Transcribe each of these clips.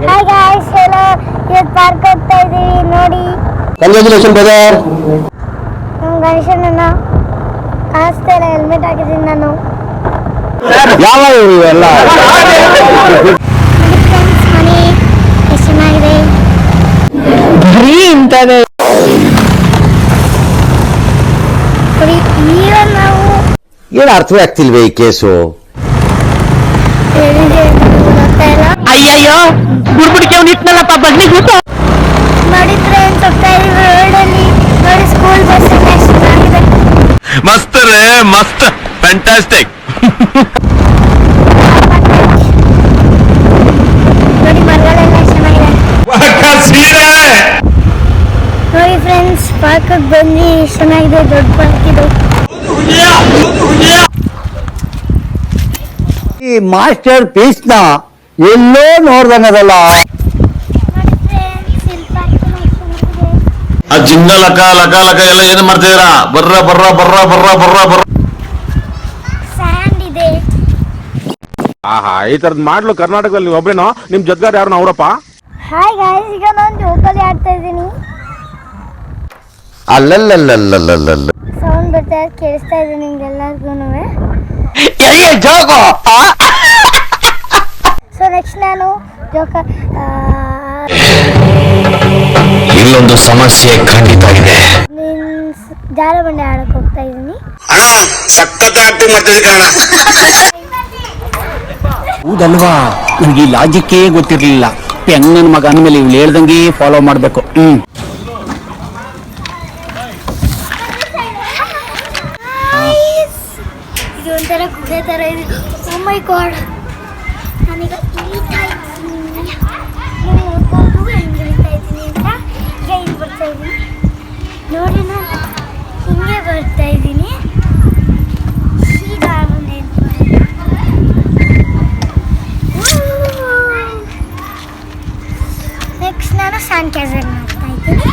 Hi guys hello ಇವತ್ತು park ಹೋಗ್ತಾ ಇದೀವಿ ನೋಡಿ. ಕಂಗ್ರ್ಯಾಚುಲೇಷನ್ ಬ್ರದರ್ ನಮ್ಮ ಗಣೇಶನನ್ನ ಕಾಣಿಸ್ತಾ ಇಲ್ಲ ಹೆಲ್ಮೆಟ್ ಹಾಕಿದ್ದೀನಿ ನಾನು. ಯಾವ ಇವೆಲ್ಲ? ಮನೆ ಎಷ್ಟು ಚೆನ್ನಾಗಿದೆ ಅಂತಾನೆ ನೋಡಿ ಈಗ ನಾವು ಏನು ಅರ್ಥವೇ ಆಗ್ತಿಲ್ವೇ ಈ ಕೇಸು? ಅಯ್ಯಯ್ಯೋ ಬುಡ್ಬುಡಿಕೆ ಅವ್ನು ಇಟ್ನಲ್ಲಪ್ಪ ಬಗ್ನಿ ಕೂತು ನೋಡಿ ಟ್ರೈನ್ ಹೋಗ್ತಾ ಇದ್ವಿ ಸ್ಕೂಲ್ ಬಸ್ ಚೆನ್ನಾಗಿದೆ ಮಸ್ತ್ ರೇ ಮಸ್ತ್ ಫ್ಯಾಂಟಾಸ್ಟಿಕ್ ನೋಡಿ ಚೆನ್ನಾಗಿದೆ ದೊಡ್ಡ ಪಾರ್ಕ್ ಇದು. ಈ ಮಾಸ್ಟರ್ ಪೀಸ್ನ ಎಲ್ಲೋ ನೋಡ್ದಂಗದಲ್ಲ. ಆ ಜಿಂಗ ಲಕ ಲಕ ಲಕ ಎಲ್ಲ ಏನು ಮಾಡ್ತಿದ್ದೀರಾ? ಬರ್ರ ಬರ್ರ ಬರ್ರ ಬರ್ರ ಬರ್ರ ಬರ್ರ. ಸ್ಯಾಂಡ್ ಇದೆ. ಆಹಾ ಈ ತರದ್ ಮಾಡ್ಲು ಕರ್ನಾಟಕದಲ್ಲಿ ನೀವ್ ಒಬ್ರೇನೋ? ನಿಮ್ ಜೊತೆಗಾರ ಯಾರು ಅವರಪ್ಪ ಹಾಯ್ ಗಾಯ್ಸ್ ಈಗ ನಾನು ಜೋಕಾಲಿ ಆಡ್ತಾ ಇದ್ದೀನಿ. ಅಲ್ಲಲ್ಲಲ್ಲಲ್ಲಲ್ಲಲ್ಲ ಸೌಂಡ್ ಬರ್ತಾ ಇರೋದು ಕೇಳಿಸ್ತಾ ಇದೆ ನಿಮ್ಗೆಲ್ಲರಿಗೂ ಜೋಗೋ ನಾನು ಜೋಕ ಇಲ್ಲೊಂದು ಸಮಸ್ಯೆ ಖಂಡಿತ ಇದೆ. ಮೀನ್ಸ್ ಜಾರಬಂಡೆ ಆಡಕ್ಕೆ ಹೋಗ್ತಾ ಕಣ ಹೌದಲ್ವಾ? ನನಗೆ ಈ ಲಾಜಿಕ್ಕೇ ಗೊತ್ತಿರ್ಲಿಲ್ಲ. ನನ್ನ ಮಗ ಅಂದ್ಮೇಲೆ ಇವ್ಳು ಹೇಳ್ದಂಗೆ ಫಾಲೋ ಮಾಡ್ಬೇಕು. ಹ್ಮ್. ಇದು ಒಂಥರ ಗುಹೆ ಥರ ಇದೆ. Oh ಓ ಮೈ ಗಾಡ್ ನಾನೀಗ ನೋಡಿ ನಾನು ಹಿಂಗೆ ಬರ್ತಾ ಇದ್ದೀನಿ. ನೆಕ್ಸ್ಟ್ ನಾನು ಸ್ಯಾನಿಟೈಸರ್ ಮಾಡ್ತಾ ಇದ್ದೀನಿ.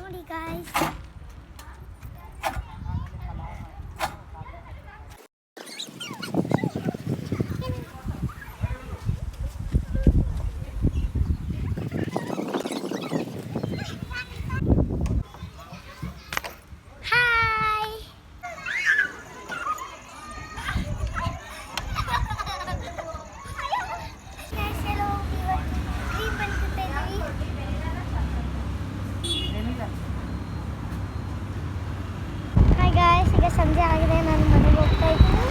ಇದ್ದೀನಿ ನೋಡಿ ಗಾಯ್ಸ್ ಹಾಯ್ Guys, hello. ಇವಾಗ cream ಅನ್ಸುತ್ತೆ ಇಲ್ಲಿ. ಹಾಯ್ ಗಾಯ್ಸ್ ಈಗ ಸಂಜೆ ಆಗಿದೆ, ನಾನು ಮನೆಗೆ ಹೋಗ್ತಾ ಇದ್ದೀನಿ.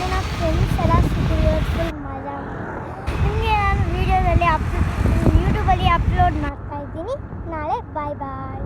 ನನ್ನ ಫ್ರೆಂಡ್ಸ್ ಎಲ್ಲ ಸಿಕ್ಕಿದ್ರು ಮಜಾ. ನಿಮಗೆ ನಾನು ವೀಡಿಯೋದಲ್ಲಿ ಅಪ್ ಯೂಟ್ಯೂಬಲ್ಲಿ ಅಪ್ಲೋಡ್ ಮಾಡ್ತಾ ಇದ್ದೀನಿ. ನಾಳೆ ಬಾಯ್ ಬಾಯ್